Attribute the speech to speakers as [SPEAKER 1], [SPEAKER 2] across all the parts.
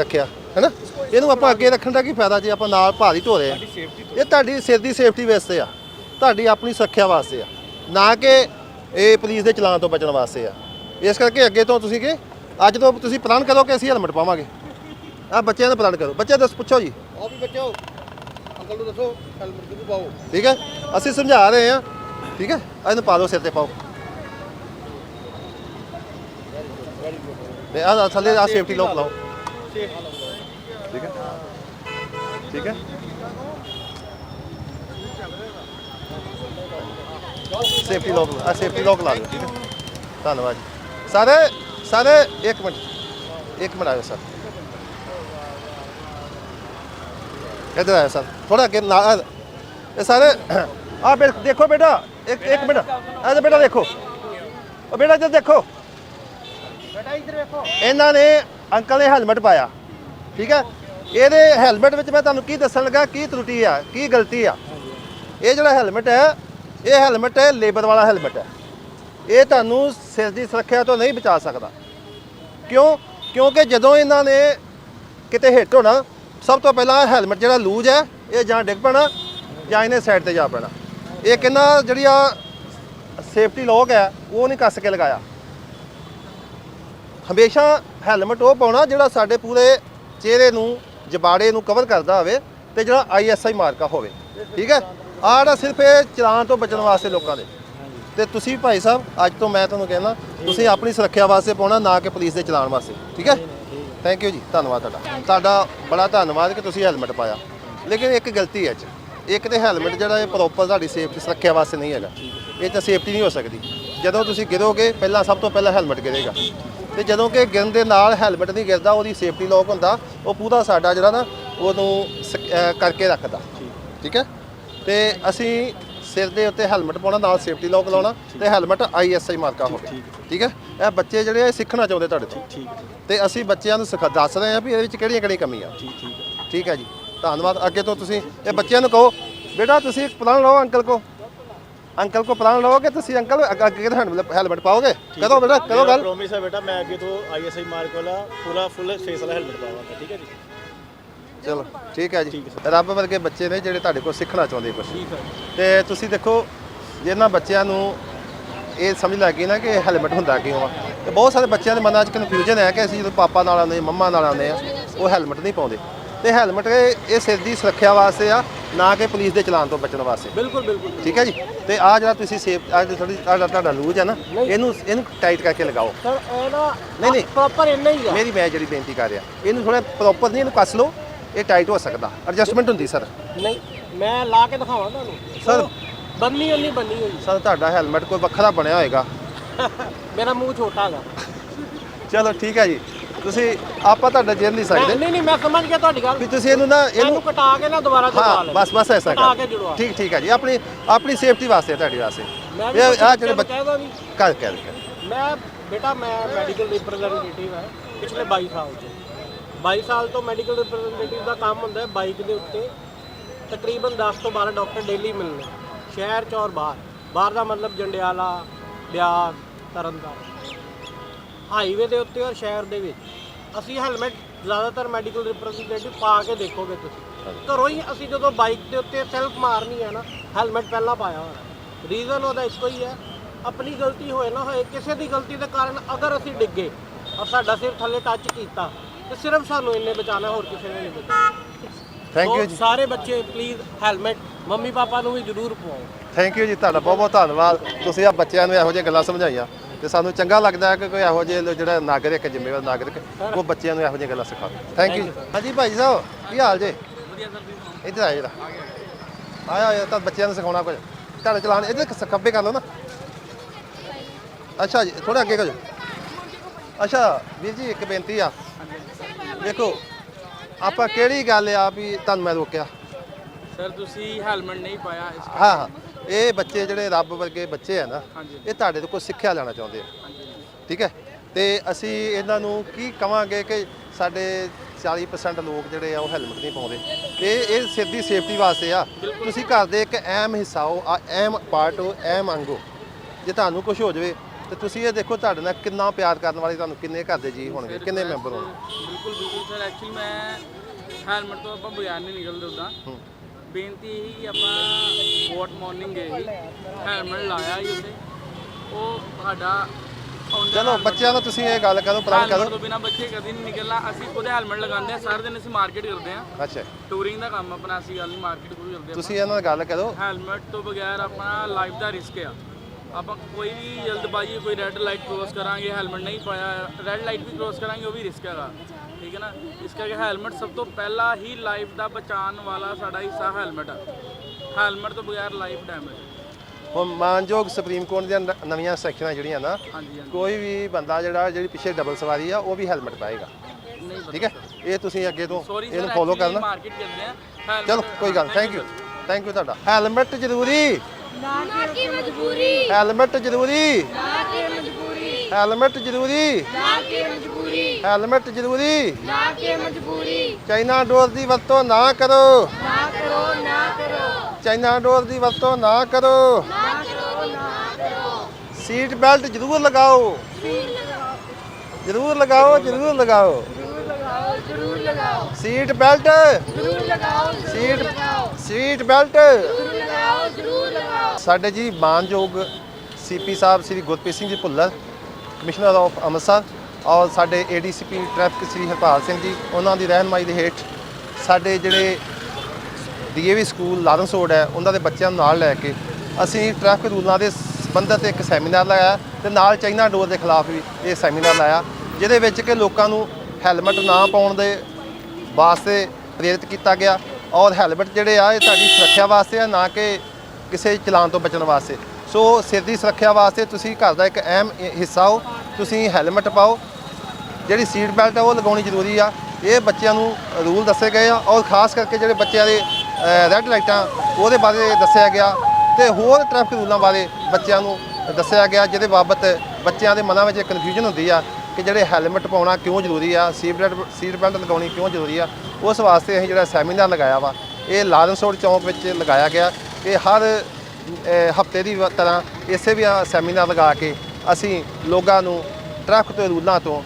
[SPEAKER 1] ਰੱਖਿਆ ਹੈਨਾ? ਇਹਨੂੰ ਆਪਾਂ ਅੱਗੇ ਰੱਖਣ ਦਾ ਕੀ ਫਾਇਦਾ ਜੇ ਆਪਾਂ ਨਾਲ ਭਾਰੀ ਢੋ ਰਹੇ ਆ? ਇਹ ਤੁਹਾਡੀ ਸਿਰ ਦੀ ਸੇਫਟੀ ਵਾਸਤੇ ਆ। ਤੁਹਾਡੀ ਆਪਣੀ ਸੁਰੱਖਿਆ ਵਾਸਤੇ ਆ। ਨਾ ਕਿ ਇਹ ਪੁਲਿਸ ਦੇ ਚਲਾਨ ਤੋਂ ਬਚਣ ਵਾਸਤੇ ਆ। ਇਸ ਕਰਕੇ ਅੱਗੇ ਤੋਂ ਤੁਸੀਂ ਕਿ ਅੱਜ ਤੋਂ ਤੁਸੀਂ ਪ੍ਰਣ ਕਰੋ ਕਿ ਅਸੀਂ ਹੈਲਮਟ ਪਾਵਾਂਗੇ। ਆ ਬੱਚਿਆਂ ਦਾ ਪ੍ਰਣ ਕਰੋ। ਬੱਚੇ ਦੱਸ ਪੁੱਛੋ ਜੀ।
[SPEAKER 2] ਆਓ ਵੀ ਬੱਚੋ ਅੰਕਲ ਨੂੰ ਦੱਸੋ ਹੈਲਮਟ ਕਿਉਂ ਪਾਓ?
[SPEAKER 1] ਠੀਕ ਹੈ? ਅਸੀਂ ਸਮਝਾ ਰਹੇ ਹਾਂ। ਠੀਕ ਹੈ? ਇਹਨੂੰ ਪਾ ਦਿਓ ਸਿਰ ਤੇ ਪਾਓ। ਤੇ ਆ ਥੱਲੇ ਆ ਸੇਫਟੀ ਲੋਕ ਲਾਓ। ਠੀਕ ਹੈ ਠੀਕ ਹੈ ਸੇਫਟੀ ਲੋਕ ਆ ਸੇਫਟੀ ਲੋਕ ਲਾ ਦਿਓ ਠੀਕ ਹੈ ਧੰਨਵਾਦ ਜੀ। ਸਾਰੇ ਸਾਰੇ ਇੱਕ ਮਿੰਟ ਇੱਕ ਮਿੰਟ ਆਇਓ ਸਰ ਇੱਧਰ ਆਇਓ ਸਰ ਥੋੜਾ ਅੱਗੇ ਨਾ ਆ- ਇਹ ਸਾਰੇ ਆ ਬੇ ਦੇਖੋ ਬੇਟਾ ਇੱਕ ਇੱਕ ਮਿੰਟ ਆ ਬੇਟਾ ਦੇਖੋ ਉਹ ਬੇਟਾ ਜਦ ਦੇਖੋ
[SPEAKER 2] ਬੇਟਾ ਇੱਧਰ ਵੇਖੋ
[SPEAKER 1] ਇਹਨਾਂ ਨੇ ਅੰਕਲ ਨੇ ਹੈਲਮਟ ਪਾਇਆ। ਠੀਕ ਹੈ? ਇਹਦੇ ਹੈਲਮਟ ਵਿੱਚ ਮੈਂ ਤੁਹਾਨੂੰ ਕੀ ਦੱਸਣ ਲੱਗਾ, ਕੀ ਤਰੁਟੀ ਆ, ਕੀ ਗਲਤੀ ਆ? ਇਹ ਜਿਹੜਾ ਹੈਲਮਟ ਹੈ, ਇਹ ਹੈਲਮਟ ਹੈ ਲੇਬਰ ਵਾਲਾ ਹੈਲਮਟ ਹੈ। ਇਹ ਤੁਹਾਨੂੰ ਸਿਰ ਦੀ ਸੁਰੱਖਿਆ ਤੋਂ ਨਹੀਂ ਬਚਾ ਸਕਦਾ। ਕਿਉਂ? ਕਿਉਂਕਿ ਜਦੋਂ ਇਹਨਾਂ ਨੇ ਕਿਤੇ ਹਿੱਟ ਹੋਣਾ, ਸਭ ਤੋਂ ਪਹਿਲਾਂ ਹੈਲਮਟ ਜਿਹੜਾ ਲੂਜ ਹੈ, ਇਹ ਜਾਂ ਡਿੱਗ ਪੈਣਾ, ਜਾਂ ਇਹਨੇ ਸਾਈਡ ਤੇ ਜਾ ਪੈਣਾ। ਇਹ ਕਿੰਨਾ ਜਿਹੜੀ ਆ ਸੇਫਟੀ ਲੋਕ ਹੈ, ਉਹ ਨਹੀਂ ਕੱਸ ਕੇ ਲਗਾਇਆ। ਹਮੇਸ਼ਾ ਹੈਲਮਟ ਉਹ ਪਾਉਣਾ ਜਿਹੜਾ ਸਾਡੇ ਪੂਰੇ ਚਿਹਰੇ ਨੂੰ, ਜਬਾੜੇ ਨੂੰ ਕਵਰ ਕਰਦਾ ਹੋਵੇ ਤੇ ਜਿਹੜਾ ਆਈਐਸਆਈ ਮਾਰਕਾ ਹੋਵੇ। ਠੀਕ ਹੈ? ਆਹ ਜਿਹੜਾ ਸਿਰਫ ਇਹ ਚਲਾਨ ਤੋਂ ਬਚਣ ਵਾਸਤੇ ਲੋਕਾਂ ਦੇ। ਤੇ ਤੁਸੀਂ ਭਾਈ ਸਾਹਿਬ, ਅੱਜ ਤੋਂ ਮੈਂ ਤੁਹਾਨੂੰ ਕਹਿੰਦਾ, ਤੁਸੀਂ ਆਪਣੀ ਸੁਰੱਖਿਆ ਵਾਸਤੇ ਪਾਉਣਾ, ਨਾ ਕਿ ਪੁਲਿਸ ਦੇ ਚਲਾਨ ਵਾਸਤੇ। ਠੀਕ ਹੈ? ਥੈਂਕ ਯੂ ਜੀ। ਧੰਨਵਾਦ ਤੁਹਾਡਾ। ਤੁਹਾਡਾ ਬੜਾ ਧੰਨਵਾਦ ਕਿ ਤੁਸੀਂ ਹੈਲਮਟ ਪਾਇਆ। ਲੇਕਿਨ ਇੱਕ ਗਲਤੀ ਹੈ ਇਹ 'ਚ। ਇੱਕ ਤੇ ਹੈਲਮਟ ਜਿਹੜਾ ਇਹ ਪ੍ਰੋਪਰ ਤੁਹਾਡੀ ਸੇਫਟੀ ਸੁਰੱਖਿਆ ਵਾਸਤੇ ਨਹੀਂ ਹੈਗਾ। ਇਹ ਤਾਂ ਸੇਫਟੀ ਨਹੀਂ ਹੋ ਸਕਦੀ। ਜਦੋਂ ਤੁਸੀਂ ਗਿਰੋਗੇ ਪਹਿਲਾਂ ਸਭ ਤੋਂ ਪਹਿਲਾਂ ਹੈਲਮਟ ਗਿਰੇਗਾ। ਤੇ ਜਦੋਂ ਕਿ ਗਿਰਨ ਦੇ ਨਾਲ ਹੈਲਮਟ ਨਹੀਂ ਗਿਰਦਾ ਉਹਦੀ ਸੇਫਟੀ ਲੋਕ ਹੁੰਦਾ ਉਹ ਪੂਰਾ ਸਾਡਾ ਜਿਹੜਾ ਨਾ ਉਹਨੂੰ ਕਰਕੇ ਰੱਖਦਾ। ਠੀਕ ਹੈ? ਤੇ ਅਸੀਂ ਸਿਰ ਦੇ ਉੱਤੇ ਹੈਲਮਟ ਪਾਉਣਾ ਨਾਲ ਸੇਫਟੀ ਲੋਕ ਲਾਉਣਾ ਤੇ ਹੈਲਮਟ ਆਈਐਸਆਈ ਮਾਰਕਾ ਹੋਵੇ ਠੀਕ ਹੈ? ਇਹ ਬੱਚੇ ਜਿਹੜੇ ਇਹ ਸਿੱਖਣਾ ਚਾਹੁੰਦੇ ਤੁਹਾਡੇ ਤੋਂ।
[SPEAKER 2] ਠੀਕ
[SPEAKER 1] ਤੇ ਅਸੀਂ ਬੱਚਿਆਂ ਨੂੰ ਸਿਖਾ ਦੱਸ ਰਹੇ ਹਾਂ ਵੀ ਇਹਦੇ ਵਿੱਚ ਕਿਹੜੀਆਂ ਕਿਹੜੀਆਂ ਕਮੀਆਂ।
[SPEAKER 2] ਠੀਕ
[SPEAKER 1] ਹੈ ਜੀ? ਧੰਨਵਾਦ। ਅੱਗੇ ਤੋਂ ਤੁਸੀਂ ਇਹ ਬੱਚਿਆਂ ਨੂੰ ਕਹੋ ਬੇਟਾ ਤੁਸੀਂ ਪਲਾਨ ਲਓ ਅੰਕਲ ਕੋ। ਅੰਕਲ ਕੋ ਪਲਾਨ ਲਓਗੇ ਤੁਸੀਂ ਅੰਕਲ? ਅੱਗੇ ਅੱਗੇ ਹੈਲਮਟ ਪਾਓਗੇ? ਕਦੋਂ ਬੇਟਾ ਕਦੋਂ ਗੱਲ?
[SPEAKER 2] ਪ੍ਰੋਮਿਸ ਹੈ ਬੇਟਾ ਮੈਂ ਅੱਗੇ ਤੋਂ ਆਈਐਸਆਈ ਮਾਰਕ ਵਾਲਾ ਪੂਰਾ ਫੁੱਲ ਫੇਸ ਵਾਲਾ ਹੈਲਮਟ ਪਾਵਾਂਗਾ ਠੀਕ ਹੈ ਜੀ?
[SPEAKER 1] ਚਲੋ ਠੀਕ ਹੈ ਜੀ। ਰੱਬ ਵਰਗੇ ਬੱਚੇ ਨੇ ਜਿਹੜੇ ਤੁਹਾਡੇ ਕੋਲ ਸਿੱਖਣਾ ਚਾਹੁੰਦੇ ਕੁਝ
[SPEAKER 2] ਠੀਕ ਹੈ।
[SPEAKER 1] ਤੇ ਤੁਸੀਂ ਦੇਖੋ ਜਿਹਨਾਂ ਬੱਚਿਆਂ ਨੂੰ ਇਹ ਸਮਝ ਲੱਗ ਗਈ ਨਾ ਕਿ ਹੈਲਮਟ ਹੁੰਦਾ ਕਿਉਂ ਆ। ਤੇ ਬਹੁਤ ਸਾਰੇ ਬੱਚਿਆਂ ਦੇ ਮਨਾਂ 'ਚ ਕਨਫਿਊਜ਼ਨ ਹੈ ਕਿ ਅਸੀਂ ਜਦੋਂ ਪਾਪਾ ਨਾਲ ਆਉਂਦੇ ਮੰਮਾ ਨਾਲ ਆਉਂਦੇ ਆ ਉਹ ਹੈਲਮਟ ਨਹੀਂ ਪਾਉਂਦੇ। ਤੇ ਹੈਲਮਟ ਇਹ ਇਹ ਸਿਰ ਦੀ ਸੁਰੱਖਿਆ ਵਾਸਤੇ ਆ ਨਾ ਕਿ ਪੁਲਿਸ ਦੇ ਚਲਾਨ ਤੋਂ ਬਚਣ ਵਾਸਤੇ।
[SPEAKER 2] ਬਿਲਕੁਲ ਬਿਲਕੁਲ।
[SPEAKER 1] ਠੀਕ ਹੈ ਜੀ? ਤੇ ਆ ਜਿਹੜਾ ਤੁਸੀਂ ਸੇਫ ਅੱਜ ਥੋੜੀ ਤੁਹਾਡਾ ਤੁਹਾਡਾ ਲੂਜ ਹੈ ਨਾ ਇਹਨੂੰ ਇਹਨੂੰ ਟਾਈਟ ਕਰਕੇ ਲਗਾਓ।
[SPEAKER 2] ਸਰ ਇਹ ਨਾ
[SPEAKER 1] ਨਹੀਂ, ਨਹੀਂ।
[SPEAKER 2] ਪ੍ਰੋਪਰ ਇੰਨਾ ਹੀ ਆ।
[SPEAKER 1] ਮੇਰੀ ਮੈਂ ਜਿਹੜੀ ਬੇਨਤੀ ਕਰ ਰਿਹਾ ਇਹਨੂੰ ਥੋੜਾ ਪ੍ਰੋਪਰ ਨਹੀਂ ਇਹਨੂੰ ਕੱਸ ਲਓ ਇਹ ਟਾਈਟ ਹੋ ਸਕਦਾ। ਐਡਜਸਟਮੈਂਟ ਹੁੰਦੀ ਸਰ।
[SPEAKER 2] ਨਹੀਂ ਮੈਂ ਲਾ ਕੇ ਦਿਖਾਵਾਂ ਤੁਹਾਨੂੰ। ਉਹ ਬੰਨੀ ਨਹੀਂ ਬੰਨੀ ਹੋਈ।
[SPEAKER 1] ਸਰ ਤੁਹਾਡਾ ਹੈਲਮਟ ਕੋਈ ਵੱਖਰਾ ਬਣਿਆ ਹੋਏਗਾ।
[SPEAKER 2] ਮੇਰਾ ਮੂੰਹ ਛੋਟਾ ਹੈਗਾ।
[SPEAKER 1] ਚਲੋ ਠੀਕ ਹੈ ਜੀ। ਤੁਸੀਂ ਆਪਾਂ ਤੁਹਾਡਾ ਜੇਲ ਨਹੀਂ ਸਕਦੇ।
[SPEAKER 2] ਨਹੀਂ ਨਹੀਂ ਮੈਂ ਸਮਝ ਗਿਆ ਤੁਹਾਡੀ ਗੱਲ।
[SPEAKER 1] ਵੀ ਤੁਸੀਂ ਇਹਨੂੰ ਨਾ
[SPEAKER 2] ਇਹਨੂੰ ਕਟਾ ਕੇ ਨਾ ਦੁਬਾਰਾ
[SPEAKER 1] ਹਾਂ
[SPEAKER 2] ਲੈ।
[SPEAKER 1] ਬਸ ਬਸ ਐਸਾ ਕਰ।
[SPEAKER 2] ਕੇ ਜੁੜਵਾ।
[SPEAKER 1] ਠੀਕ ਠੀਕ ਹੈ ਜੀ। ਆਪਣੀ ਆਪਣੀ ਸੇਫਟੀ ਵਾਸਤੇ ਤੁਹਾਡੀ ਵਾਸਤੇ। ਇਹ ਆ ਜਿਹੜੇ ਬੱਚੇ ਕਰ ਕਰ।
[SPEAKER 2] ਮੈਂ ਬੇਟਾ ਮੈਂ ਮੈਡੀਕਲ ਰਿਪਰੈਜ਼ੈਂਟੇਟਿਵ ਹੈ। ਪਿਛਲੇ 22 ਸਾਲ ਤੋਂ। 22 ਸਾਲ ਤੋਂ ਮੈਡੀਕਲ ਰਿਪਰੈਜ਼ੈਂਟੇਟਿਵ ਦਾ ਕੰਮ ਹੁੰਦਾ ਹੈ ਬਾਈਕ ਦੇ ਉੱਤੇ। ਤਕਰੀਬਨ 10 ਤੋਂ 12 ਡਾਕਟਰ ਡੇਲੀ ਮਿਲਣੇ। ਸ਼ਹਿਰ ਚ ਔਰ ਬਾਹਰ। ਬਾਹਰ ਦਾ ਮਤਲਬ ਜੰਡਿਆਲਾ ਬਿਆਸ ਤਰਨਤਾਰਨ। ਹਾਈਵੇ ਦੇ ਉੱਤੇ ਔਰ ਸ਼ਹਿਰ ਦੇ ਵਿੱਚ। ਅਸੀਂ ਹੈਲਮਟ ਜ਼ਿਆਦਾਤਰ ਮੈਡੀਕਲ ਰਿਪਰੈਜ਼ੈਂਟੇਟਿਵ ਪਾ ਕੇ ਦੇਖੋਗੇ ਤੁਸੀਂ। ਘਰੋਂ ਹੀ ਅਸੀਂ ਜਦੋਂ ਬਾਈਕ ਦੇ ਉੱਤੇ ਸੈਲਫ ਮਾਰਨੀ ਹੈ ਨਾ ਹੈਲਮਟ ਪਹਿਲਾਂ ਪਾਇਆ ਹੋਇਆ। ਰੀਜ਼ਨ ਉਹਦਾ ਇੱਕੋ ਹੀ ਹੈ ਆਪਣੀ ਗਲਤੀ ਹੋਏ ਨਾ ਹੋਏ ਕਿਸੇ ਦੀ ਗਲਤੀ ਦੇ ਕਾਰਨ ਅਗਰ ਅਸੀਂ ਡਿੱਗੇ ਔਰ ਸਾਡਾ ਸਿਰ ਥੱਲੇ ਟੱਚ ਕੀਤਾ ਤੇ ਸਿਰਫ ਸਾਨੂੰ ਇੰਨੇ ਬਚਾਣਾ ਹੋਰ ਕਿਸੇ ਨੇ ਨਹੀਂ ਬਚਾਣਾ
[SPEAKER 1] ਥੈਂਕ ਯੂ ਜੀ।
[SPEAKER 2] ਸਾਰੇ ਬੱਚੇ ਪਲੀਜ਼ ਹੈਲਮਟ ਮੰਮੀ ਪਾਪਾ ਨੂੰ ਵੀ ਜ਼ਰੂਰ ਪਵਾਓ।
[SPEAKER 1] ਥੈਂਕ ਯੂ ਜੀ ਤੁਹਾਡਾ ਬਹੁਤ ਬਹੁਤ ਧੰਨਵਾਦ। ਤੁਸੀਂ ਆ ਬੱਚਿਆਂ ਨੂੰ ਇਹੋ ਜਿਹੀਆਂ ਗੱਲਾਂ ਸਮਝਾਈਆਂ। ਤੇ ਸਾਨੂੰ ਚੰਗਾ ਲੱਗਦਾ ਹੈ ਕਿ ਕੋਈ ਇਹੋ ਜਿਹੇ ਜਿਹੜਾ ਨਾਗਰਿਕ ਜ਼ਿੰਮੇਵਾਰ ਨਾਗਰਿਕ ਉਹ ਬੱਚਿਆਂ ਨੂੰ ਇਹੋ ਜਿਹੀਆਂ ਗੱਲਾਂ ਸਿਖਾਵੇ ਥੈਂਕ ਯੂ ਹਾਂਜੀ ਭਾਈ ਸਾਹਿਬ ਕੀ ਹਾਲ ਜੇ? ਵਧੀਆ ਸਰ ਇੱਧਰ ਆ ਜਰਾ। ਆਇਆ ਆਇਆ ਤਾਂ ਬੱਚਿਆਂ ਨੂੰ ਸਿਖਾਉਣਾ ਕੁਝ। ਤੁਹਾਡਾ ਚਲਾਨ ਇੱਧਰ ਖ- ਖੱਬੇ ਕਰ ਲਓ ਨਾ। ਅੱਛਾ ਜੀ ਥੋੜਾ ਅੱਗੇ ਕਰੋ ਅੱਛਾ ਵੀਰ ਜੀ ਇੱਕ ਬੇਨਤੀ ਆ। ਦੇਖੋ ਆਪਾਂ ਕਿਹੜੀ ਗੱਲ ਆ ਵੀ ਤੁਹਾਨੂੰ ਮੈਂ ਰੋਕਿਆ?
[SPEAKER 3] ਸਰ ਤੁਸੀਂ ਹੈਲਮਟ ਨਹੀਂ ਪਾਇਆ
[SPEAKER 1] ਹਾਂ ਹਾਂ। ਇਹ ਬੱਚੇ ਜਿਹੜੇ ਰੱਬ ਵਰਗੇ ਬੱਚੇ ਆ ਨਾ। ਇਹ ਤੁਹਾਡੇ ਤੋਂ ਕੁਝ ਸਿੱਖਿਆ ਲੈਣਾ ਚਾਹੁੰਦੇ ਆ। ਠੀਕ ਹੈ? ਤੇ ਅਸੀਂ ਇਹਨਾਂ ਨੂੰ ਕੀ ਕਵਾਂਗੇ ਕਿ ਸਾਡੇ 40% ਲੋਕ ਜਿਹੜੇ ਆ ਉਹ ਹੈਲਮਟ ਨਹੀਂ ਪਾਉਂਦੇ। ਤੇ ਇਹ ਸਿਰ ਦੀ ਸੇਫਟੀ ਵਾਸਤੇ ਆ। ਤੁਸੀਂ ਘਰ ਦੇ ਇੱਕ ਅਹਿਮ ਹਿੱਸਾ ਹੋ ਆ ਅਹਿਮ ਪਾਰਟ ਹੋ ਅਹਿਮ ਅੰਗ ਹੋ। ਜੇ ਤੁਹਾਨੂੰ ਕੁਝ ਹੋ ਜਾਵੇ ਤੇ ਤੁਸੀਂ ਇਹ ਦੇਖੋ ਤੁਹਾਡੇ ਨਾਲ ਕਿੰਨਾ ਪਿਆਰ ਕਰਨ ਵਾਲੇ ਤੁਹਾਨੂੰ ਕਿੰਨੇ ਘਰ ਦੇ ਜੀ ਹੋਣਗੇ ਕਿੰਨੇ ਮੈਂਬਰ ਹੋਣਗੇ।
[SPEAKER 3] ਬਿਲਕੁਲ ਬਿਲਕੁਲ ਸਰ ਐਕਚੁਅਲੀ ਮੈਂ ਹੈਲਮਟ ਤੋਂ ਆਪਾਂ ਬਗੈਰ ਨਹੀਂ ਨਿਕਲਦੇ ਉਦਾਂ। ਬੇਨਤੀ ਕਿ ਆਪਾਂ ਵੋਟ ਮਾਰਨਿੰਗ ਗਏ ਸੀ ਹੈਲਮਟ ਲਾਇਆ ਹੀ ਉੱਤੇ ਉਹ ਸਾਡਾ
[SPEAKER 1] ਚਲੋ ਬੱਚਿਆਂ ਨੂੰ ਤੁਸੀਂ ਇਹ ਗੱਲ ਕਰੋ ਪ੍ਰਣ
[SPEAKER 3] ਹੈਲਮਟ
[SPEAKER 1] ਕਰੋ।
[SPEAKER 3] ਤੋਂ ਬਿਨਾ ਬੱਚੇ ਕਦੀ ਨਹੀਂ ਨਿਕਲਣਾ। ਅਸੀਂ ਖੁਦ ਹੈਲਮਟ ਲਗਾਉਂਦੇ ਆ ਸਾਰਾ ਦਿਨ ਅਸੀਂ ਮਾਰਕੀਟ ਕਰਦੇ ਆ
[SPEAKER 1] ਅੱਛਾ।
[SPEAKER 3] ਟੂਰਿੰਗ ਦਾ ਕੰਮ ਆਪਣਾ ਅਸੀਂ ਗੱਲ ਨਹੀਂ ਮਾਰਕੀਟ ਕੋਈ ਕਰਦੇ
[SPEAKER 1] ਤੁਸੀਂ ਇਹਨਾਂ ਨਾਲ ਗੱਲ ਕਰੋ।
[SPEAKER 3] ਹੈਲਮਟ ਤੋਂ ਬਗੈਰ ਆਪਣਾ ਲਾਈਫ ਦਾ ਰਿਸਕ ਆ। ਆਪਾਂ ਕੋਈ ਵੀ ਜਲਦਬਾਜ਼ੀ ਕੋਈ ਰੈੱਡ ਲਾਈਟ ਕ੍ਰੋਸ ਕਰਾਂਗੇ ਹੈਲਮਟ ਨਹੀਂ ਪਾਇਆ ਰੈੱਡ ਲਾਈਟ ਵੀ ਕ੍ਰੋਸ ਕਰਾਂਗੇ ਉਹ ਵੀ ਰਿਸਕ ਹੈਗਾ। ਠੀਕ ਹੈ ਨਾ? ਇਸ ਕਰਕੇ ਹੈਲਮਟ ਸਭ ਤੋਂ ਪਹਿਲਾ ਹੀ ਲਾਈਫ ਦਾ ਬਚਾਉਣ ਵਾਲਾ ਸਾਡਾ ਹਿੱਸਾ ਹੈਲਮਟ ਆ। ਹੈਲਮਟ ਤੋਂ ਬਗੈਰ ਲਾਈਫ ਡੈਮੇਜ
[SPEAKER 1] ਹੁਣ ਮਾਨਯੋਗ ਸੁਪਰੀਮ ਕੋਰਟ ਦੀਆਂ ਨ- ਨਵੀਆਂ ਸੈਕਸ਼ਨਾਂ ਜਿਹੜੀਆਂ ਨਾ
[SPEAKER 3] ਹਾਂਜੀ ਹਾਂਜੀ।
[SPEAKER 1] ਕੋਈ ਵੀ ਬੰਦਾ ਜਿਹੜਾ ਜਿਹੜੀ ਪਿੱਛੇ ਡਬਲ ਸਵਾਰੀ ਆ ਉਹ ਵੀ ਹੈਲਮਟ ਪਾਏਗਾ।
[SPEAKER 3] ਨਹੀਂ ਪਤਾ
[SPEAKER 1] ਠੀਕ ਹੈ? ਇਹ ਤੁਸੀਂ ਅੱਗੇ ਤੋਂ
[SPEAKER 3] ਸੌਰੀ
[SPEAKER 1] ਇਹਨੂੰ ਫੋਲੋ ਕਰਨਾ।
[SPEAKER 3] ਮਾਰਕੀਟ ਕਰਦੇ ਆ helmet-
[SPEAKER 1] ਚਲੋ ਕੋਈ ਗੱਲ ਥੈਂਕ ਯੂ. ਥੈਂਕ ਯੂ ਤੁਹਾਡਾ। ਹੈਲਮਟ ਜ਼ਰੂਰੀ।
[SPEAKER 4] ਨਾ ਕੀ ਮਜਬੂਰੀ।
[SPEAKER 1] ਹੈਲਮਟ ਜ਼ਰੂਰੀ।
[SPEAKER 4] ਨਾ ਕੀ ਮਜਬੂਰੀ।
[SPEAKER 1] ਹੈਲਮਟ ਜ਼ਰੂਰੀ।
[SPEAKER 4] ਨਾ ਕੀ ਮਜਬੂਰੀ।
[SPEAKER 1] ਹੈਲਮਟ ਜ਼ਰੂਰੀ।
[SPEAKER 4] ਨਾ ਕੀ ਮਜਬੂਰੀ।
[SPEAKER 1] ਚਾਈਨਾ ਡੋਰ ਦੀ ਵਰਤੋਂ ਨਾ ਕਰੋ।
[SPEAKER 4] ਨਾ ਕਰੋ ਨਾ ਕਰੋ।
[SPEAKER 1] ਚਾਈਨਾ ਡੋਰ ਦੀ ਵਰਤੋਂ ਨਾ ਕਰੋ।
[SPEAKER 4] ਨਾ ਕਰੋ ਨਾ ਕਰੋ।
[SPEAKER 1] ਸੀਟ ਬੈਲਟ ਜ਼ਰੂਰ ਲਗਾਓ।
[SPEAKER 4] ਜ਼ਰੂਰ ਲਗਾਓ।
[SPEAKER 1] ਜ਼ਰੂਰ ਲਗਾਓ ਜ਼ਰੂਰ ਲਗਾਓ। Seat belt.
[SPEAKER 4] ਜ਼ਰੂਰ ਲਗਾਓ
[SPEAKER 1] ਸੀਟ ਸੀਟ ਬੈਲਟ।
[SPEAKER 4] ਜ਼ਰੂਰ ਲਗਾਓ ਜ਼ਰੂਰ ਲਗਾਓ।
[SPEAKER 1] ਸਾਡੇ ਜੀ ਮਾਨਯੋਗ CP Sahib Shri Gurpreet Singh ji Bhullar commissioner of Amritsar ਔਰ ਸਾਡੇ ਏਡੀਸੀਪੀ ਟ੍ਰੈਫਿਕ ਸ੍ਰੀ ਹਰਪਾਲ ਸਿੰਘ ਜੀ, ਉਹਨਾਂ ਦੀ ਰਹਿਨਮਾਈ ਦੇ ਹੇਠ ਸਾਡੇ ਜਿਹੜੇ ਡੀਏਵੀ ਸਕੂਲ ਲਾਰੈਂਸ ਰੋਡ ਹੈ, ਉਹਨਾਂ ਦੇ ਬੱਚਿਆਂ ਨੂੰ ਨਾਲ ਲੈ ਕੇ ਅਸੀਂ ਟ੍ਰੈਫਿਕ ਰੂਲਾਂ ਦੇ ਸੰਬੰਧਤ ਇੱਕ ਸੈਮੀਨਾਰ ਲਾਇਆ ਤੇ ਨਾਲ ਚਾਈਨਾ ਡੋਰ ਦੇ ਖਿਲਾਫ ਵੀ ਇਹ ਸੈਮੀਨਾਰ ਲਾਇਆ, ਜਿਹਦੇ ਵਿੱਚ ਕਿ ਲੋਕਾਂ ਨੂੰ ਹੈਲਮਟ ਨਾ ਪਾਉਣ ਦੇ ਵਾਸਤੇ ਪ੍ਰੇਰਿਤ ਕੀਤਾ ਗਿਆ ਔਰ ਹੈਲਮਟ ਜਿਹੜੇ ਆ, ਇਹ ਤੁਹਾਡੀ ਸੁਰੱਖਿਆ ਵਾਸਤੇ ਆ, ਨਾ ਕਿ ਕਿਸੇ ਚਲਾਨ ਤੋਂ ਬਚਣ ਵਾਸਤੇ। ਸੋ ਸਿਰ ਦੀ ਸੁਰੱਖਿਆ ਵਾਸਤੇ ਤੁਸੀਂ ਘਰ ਦਾ ਇੱਕ ਅਹਿਮ ਹਿੱਸਾ ਹੋ। ਤੁਸੀਂ ਹੈਲਮਟ ਪਾਓ। ਜਿਹੜੀ ਸੀਟ ਬੈਲਟ ਹੈ ਉਹ ਲਗਾਉਣੀ ਜ਼ਰੂਰੀ ਆ। ਇਹ ਬੱਚਿਆਂ ਨੂੰ ਰੂਲ ਦੱਸੇ ਗਏ ਆ ਔਰ ਖਾਸ ਕਰਕੇ ਜਿਹੜੇ ਬੱਚਿਆਂ ਦੇ ਰੈੱਡ ਲਾਈਟਾਂ ਉਹਦੇ ਬਾਰੇ ਦੱਸਿਆ ਗਿਆ। ਤੇ ਹੋਰ ਟ੍ਰੈਫਿਕ ਰੂਲਾਂ ਬਾਰੇ ਬੱਚਿਆਂ ਨੂੰ ਦੱਸਿਆ ਗਿਆ, ਜਿਹਦੇ ਬਾਬਤ ਬੱਚਿਆਂ ਦੇ ਮਨਾਂ ਵਿੱਚ ਕਨਫਿਊਜ਼ਨ ਹੁੰਦੀ ਆ ਕਿ ਜਿਹੜੇ ਹੈਲਮਟ ਪਾਉਣਾ ਕਿਉਂ ਜ਼ਰੂਰੀ ਆ ਸੀਟ ਬੈਲਟ ਸੀਟ ਬੈਲਟ ਲਗਾਉਣੀ ਕਿਉਂ ਜ਼ਰੂਰੀ ਆ। ਉਸ ਵਾਸਤੇ ਅਸੀਂ ਜਿਹੜਾ ਸੈਮੀਨਾਰ ਲਗਾਇਆ ਵਾ, ਇਹ ਲਾਰੈਂਸ ਰੋਡ ਚੌਂਕ ਵਿੱਚ ਲਗਾਇਆ ਗਿਆ। ਇਹ ਹਰ ਹਫ਼ਤੇ ਦੀ ਤਰ੍ਹਾਂ ਇਸੇ ਵੀ ਸੈਮੀਨਾਰ ਲਗਾ ਕੇ ਅਸੀਂ ਲੋਕਾਂ ਨੂੰ ਟ੍ਰੈਫਿਕ ਦੇ ਰੂਲਾਂ ਤੋਂ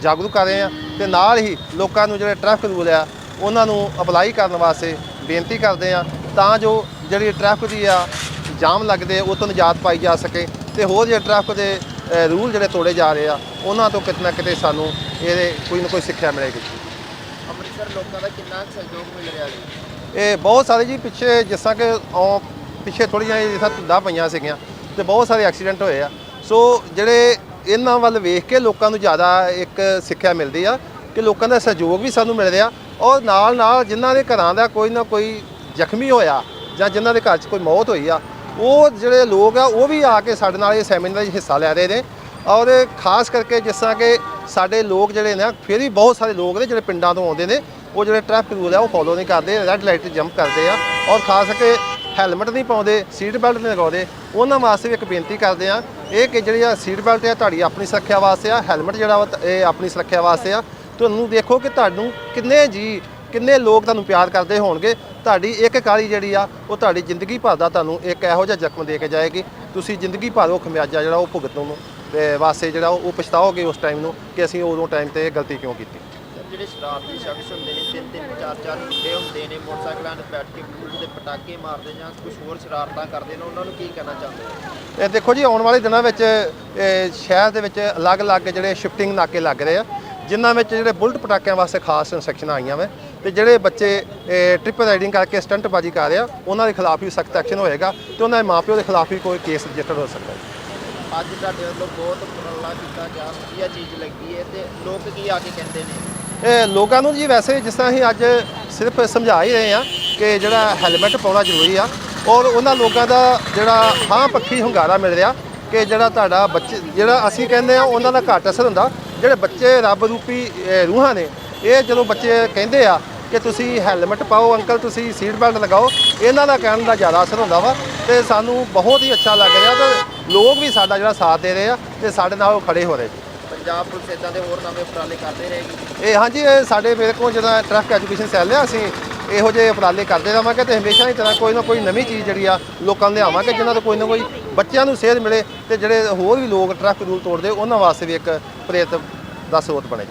[SPEAKER 1] ਜਾਗਰੂਕ ਕਰ ਰਹੇ ਆ ਤੇ ਨਾਲ ਹੀ ਲੋਕਾਂ ਨੂੰ ਜਿਹੜੇ ਟ੍ਰੈਫਿਕ ਰੂਲ ਆ ਉਹਨਾਂ ਨੂੰ ਅਪਲਾਈ ਕਰਨ ਵਾਸਤੇ ਬੇਨਤੀ ਕਰਦੇ ਆ ਤਾਂ ਜੋ ਜਿਹੜੀ ਟ੍ਰੈਫਿਕ ਦੀ ਆ ਜਾਮ ਲੱਗਦੇ ਉਹ ਤੋਂ ਨਿਜਾਤ ਪਾਈ ਜਾ ਸਕੇ ਤੇ ਹੋਰ ਜਿਹੜੇ ਟ੍ਰੈਫਿਕ ਦੇ ਰੂਲ ਜਿਹੜੇ ਤੋੜੇ ਜਾ ਰਹੇ ਆ ਉਹਨਾਂ ਤੋਂ ਕਿਤੇ ਨਾ ਕਿਤੇ ਸਾਨੂੰ ਇਹਦੇ ਕੋਈ ਨਾ ਕੋਈ ਸਿੱਖਿਆ ਮਿਲੇਗੀ।
[SPEAKER 5] ਅੰਮ੍ਰਿਤਸਰ ਲੋਕਾਂ ਦਾ ਕਿੰਨਾ ਸਹਿਯੋਗ ਮਿਲ ਰਿਹਾ ਜੀ?
[SPEAKER 1] ਇਹ ਬਹੁਤ ਸਾਰੇ ਜੀ ਪਿੱਛੇ ਜਿਸ ਤਰ੍ਹਾਂ ਕਿ ਪਿੱਛੇ ਥੋੜ੍ਹੀਆਂ ਜਿਹੀਆਂ ਜਿਸ ਧੁੰਦਾਂ ਪਈਆਂ ਸੀਗੀਆਂ ਤੇ ਬਹੁਤ ਸਾਰੇ ਐਕਸੀਡੈਂਟ ਹੋਏ ਆ। ਸੋ ਜਿਹੜੇ ਇਹਨਾਂ ਵੱਲ ਵੇਖ ਕੇ ਲੋਕਾਂ ਨੂੰ ਜ਼ਿਆਦਾ ਇੱਕ ਸਿੱਖਿਆ ਮਿਲਦੀ ਆ ਕਿ ਲੋਕਾਂ ਦਾ ਸਹਿਯੋਗ ਵੀ ਸਾਨੂੰ ਮਿਲ ਰਿਹਾ ਔਰ ਨਾਲ ਨਾਲ ਜਿਨ੍ਹਾਂ ਦੇ ਘਰਾਂ ਦਾ ਕੋਈ ਨਾ ਕੋਈ ਜ਼ਖਮੀ ਹੋਇਆ ਜਾਂ ਜਿਨ੍ਹਾਂ ਦੇ ਘਰ 'ਚ ਕੋਈ ਮੌਤ ਹੋਈ ਆ, ਉਹ ਜਿਹੜੇ ਲੋਕ ਆ, ਉਹ ਵੀ ਆ ਕੇ ਸਾਡੇ ਨਾਲ ਇਹ ਸੈਮੀਨਾਰ 'ਚ ਹਿੱਸਾ ਲੈ ਰਹੇ ਨੇ ਔਰ ਖਾਸ ਕਰਕੇ ਜਿਸ ਤਰ੍ਹਾਂ ਕਿ ਸਾਡੇ ਲੋਕ ਜਿਹੜੇ ਨੇ, ਫਿਰ ਵੀ ਬਹੁਤ ਸਾਰੇ ਲੋਕ ਨੇ ਜਿਹੜੇ ਪਿੰਡਾਂ ਤੋਂ ਆਉਂਦੇ ਨੇ, ਉਹ ਜਿਹੜੇ ਟ੍ਰੈਫਿਕ ਰੂਲ ਆ, ਉਹ ਫੋਲੋ ਨਹੀਂ ਕਰਦੇ ਰੈੱਡ ਲਾਈਟ ਤੇ ਜੰਪ ਕਰਦੇ ਆ ਔਰ ਖਾਸ ਕਰਕੇ ਹੈਲਮਟ ਨਹੀਂ ਪਾਉਂਦੇ ਸੀਟ ਬੈਲਟ ਨਹੀਂ ਲਗਾਉਂਦੇ। ਉਹਨਾਂ ਵਾਸਤੇ ਵੀ ਇੱਕ ਬੇਨਤੀ ਕਰਦੇ ਆ ਇਹ ਕਿ ਜਿਹੜੀ ਆ ਸੀਟ ਬੈਲਟ ਆ, ਤੁਹਾਡੀ ਆਪਣੀ ਸੁਰੱਖਿਆ ਵਾਸਤੇ ਆ, ਹੈਲਮਟ ਜਿਹੜਾ ਵਾ, ਇਹ ਆਪਣੀ ਸੁਰੱਖਿਆ ਵਾਸਤੇ ਆ। ਤੁਹਾਨੂੰ ਦੇਖੋ ਕਿ ਤੁਹਾਨੂੰ ਕਿੰਨੇ ਜੀ, ਕਿੰਨੇ ਲੋਕ ਤੁਹਾਨੂੰ ਪਿਆਰ ਕਰਦੇ ਹੋਣਗੇ। ਤੁਹਾਡੀ ਇੱਕ ਕਾਲੀ ਜਿਹੜੀ ਆ, ਉਹ ਤੁਹਾਡੀ ਜ਼ਿੰਦਗੀ ਭਰ ਦਾ ਤੁਹਾਨੂੰ ਇੱਕ ਇਹੋ ਜਿਹਾ ਜ਼ਖਮ ਦੇ ਕੇ ਜਾਏਗੀ। ਤੁਸੀਂ ਜ਼ਿੰਦਗੀ ਭਰ ਉਹ ਖਮਿਆਜਾ ਜਿਹੜਾ, ਉਹ ਭੁਗਤਣ ਨੂੰ, ਤੇ ਵਾਸਤੇ ਜਿਹੜਾ ਉਹ ਪਛਤਾਓਗੇ ਉਸ ਟਾਈਮ ਨੂੰ ਕਿ ਅਸੀਂ ਉਦੋਂ ਟਾਈਮ ਤੇ ਗਲਤੀ ਕਿਉਂ ਕੀਤੀ।
[SPEAKER 5] ਜਿਹੜੇ ਸ਼ਰਾਰਤੀ ਸ਼ਖਸ ਹੁੰਦੇ ਨੇ ਤਿੰਨ ਤਿੰਨ ਚਾਰ ਚਾਰ ਮੁੰਡੇ ਹੁੰਦੇ ਨੇ ਮੋਟਰਸਾਈਕਲਾਂ ਤੇ ਬੈਠ ਕੇ ਖੂਹ ਦੇ ਪਟਾਕੇ ਮਾਰਦੇ ਜਾਂ ਕੁਝ ਹੋਰ ਸ਼ਰਾਰਤਾਂ ਕਰਦੇ ਨੇ ਉਹਨਾਂ ਨੂੰ ਕੀ ਕਹਿਣਾ ਚਾਹੁੰਦੇ ਹੋ?
[SPEAKER 1] ਇਹ ਦੇਖੋ ਜੀ ਆਉਣ ਵਾਲੇ ਦਿਨਾਂ ਵਿੱਚ ਸ਼ਹਿਰ ਦੇ ਵਿੱਚ ਅਲੱਗ-ਅਲੱਗ ਜਿਹੜੇ ਸ਼ਿਫਟਿੰਗ ਨਾਕੇ ਲੱਗ ਰਹੇ ਆ ਜਿਨ੍ਹਾਂ ਵਿੱਚ ਜਿਹੜੇ ਬੁਲਟ ਪਟਾਕਿਆਂ ਵਾਸਤੇ ਖਾਸ ਇਨਸਟਰਕਸ਼ਨਾਂ ਆਈਆਂ ਵੇ ਤੇ ਜਿਹੜੇ ਬੱਚੇ ਟ੍ਰਿਪ ਰਾਈਡਿੰਗ ਕਰਕੇ ਸਟੰਟਬਾਜ਼ੀ ਕਰ ਰਹੇ ਆ ਉਹਨਾਂ ਦੇ ਖਿਲਾਫ ਵੀ ਸਖਤ ਐਕਸ਼ਨ ਹੋਏਗਾ ਤੇ ਉਹਨਾਂ ਦੇ ਮਾਪਿਓ ਦੇ ਖਿਲਾਫ ਵੀ ਕੋਈ ਕੇਸ ਰਜਿਸਟਰ ਹੋ ਸਕਦਾ ਹੈ।
[SPEAKER 5] ਅੱਜ ਤੁਹਾਡੇ ਵੱਲੋਂ ਬਹੁਤ ਉਪਰਾਲਾ ਕੀਤਾ ਗਿਆ ਵਧੀਆ ਚੀਜ਼ ਲੱਗੀ ਹੈ ਤੇ ਲੋਕ ਕੀ ਆ ਕੇ ਕਹਿੰਦੇ ਨੇ?
[SPEAKER 1] ਲੋਕਾਂ ਨੂੰ ਜੀ ਵੈਸੇ ਜਿਸ ਤਰ੍ਹਾਂ ਅਸੀਂ ਅੱਜ ਸਿਰਫ ਸਮਝਾ ਹੀ ਰਹੇ ਆ ਕਿ ਜਿਹੜਾ ਹੈਲਮਟ ਪਾਉਣਾ ਜ਼ਰੂਰੀ ਆ ਔਰ ਉਹਨਾਂ ਲੋਕਾਂ ਦਾ ਜਿਹੜਾ ਹਾਂ ਪੱਖੀ ਹੁੰਗਾਰਾ ਮਿਲ ਰਿਹਾ ਕਿ ਜਿਹੜਾ ਤੁਹਾਡਾ ਬੱਚੇ, ਜਿਹੜਾ ਅਸੀਂ ਕਹਿੰਦੇ ਆ ਉਹਨਾਂ ਦਾ ਘੱਟ ਅਸਰ ਹੁੰਦਾ, ਜਿਹੜੇ ਬੱਚੇ ਰੱਬ ਰੂਪੀ ਰੂਹਾਂ ਨੇ, ਇਹ ਜਦੋਂ ਬੱਚੇ ਕਹਿੰਦੇ ਆ ਕਿ ਤੁਸੀਂ ਹੈਲਮਟ ਪਾਓ, ਅੰਕਲ ਤੁਸੀਂ ਸੀਟ ਬੈਲਟ ਲਗਾਓ, ਇਹਨਾਂ ਦਾ ਕਹਿਣ ਦਾ ਜ਼ਿਆਦਾ ਅਸਰ ਹੁੰਦਾ ਵਾ ਤੇ ਸਾਨੂੰ ਬਹੁਤ ਹੀ ਅੱਛਾ ਲੱਗ ਰਿਹਾ ਤੇ ਲੋਕ ਵੀ ਸਾਡਾ ਜਿਹੜਾ ਸਾਥ ਦੇ ਰਹੇ ਆ ਤੇ ਸਾਡੇ ਨਾਲ ਉਹ ਖੜੇ ਹੋ ਰਹੇ ਜੀ
[SPEAKER 5] ਪੰਜਾਬ ਪੁਲਿਸ ਇਦਾਂ ਦੇ ਹੋਰ ਨਵੇਂ ਉਪਰਾਲੇ ਕਰਦੇ ਰਹੇਗੀ?
[SPEAKER 1] ਇਹ ਹਾਂਜੀ, ਇਹ ਸਾਡੇ ਮੇਰੇ ਕੋਲ ਜਦੋਂ ਟ੍ਰੈਫਿਕ ਐਜੂਕੇਸ਼ਨ ਸੈੱਲ ਆ ਅਸੀਂ ਇਹੋ ਜਿਹੇ ਉਪਰਾਲੇ ਕਰਦੇ ਰਹਾਂਗੇ ਤੇ ਹਮੇਸ਼ਾ ਹੀ ਤਰ੍ਹਾਂ ਕੋਈ ਨਾ ਕੋਈ ਨਵੀਂ ਚੀਜ਼ ਜਿਹੜੀ ਆ ਲੋਕਾਂ ਦੇ ਆਵਾਂਗੇ ਜਿਨ੍ਹਾਂ ਤੋਂ ਕੋਈ ਨਾ ਕੋਈ ਬੱਚਿਆਂ ਨੂੰ ਸੇਧ ਮਿਲੇ ਤੇ ਜਿਹੜੇ ਹੋਰ ਵੀ ਲੋਕ ਟ੍ਰੈਫਿਕ ਰੂਲ ਤੋੜਦੇ, ਉਹਨਾਂ ਵਾਸਤੇ ਵੀ ਇੱਕ ਪ੍ਰੇਰਿਤ ਦਾ ਸਰੋਤ ਬਣੇ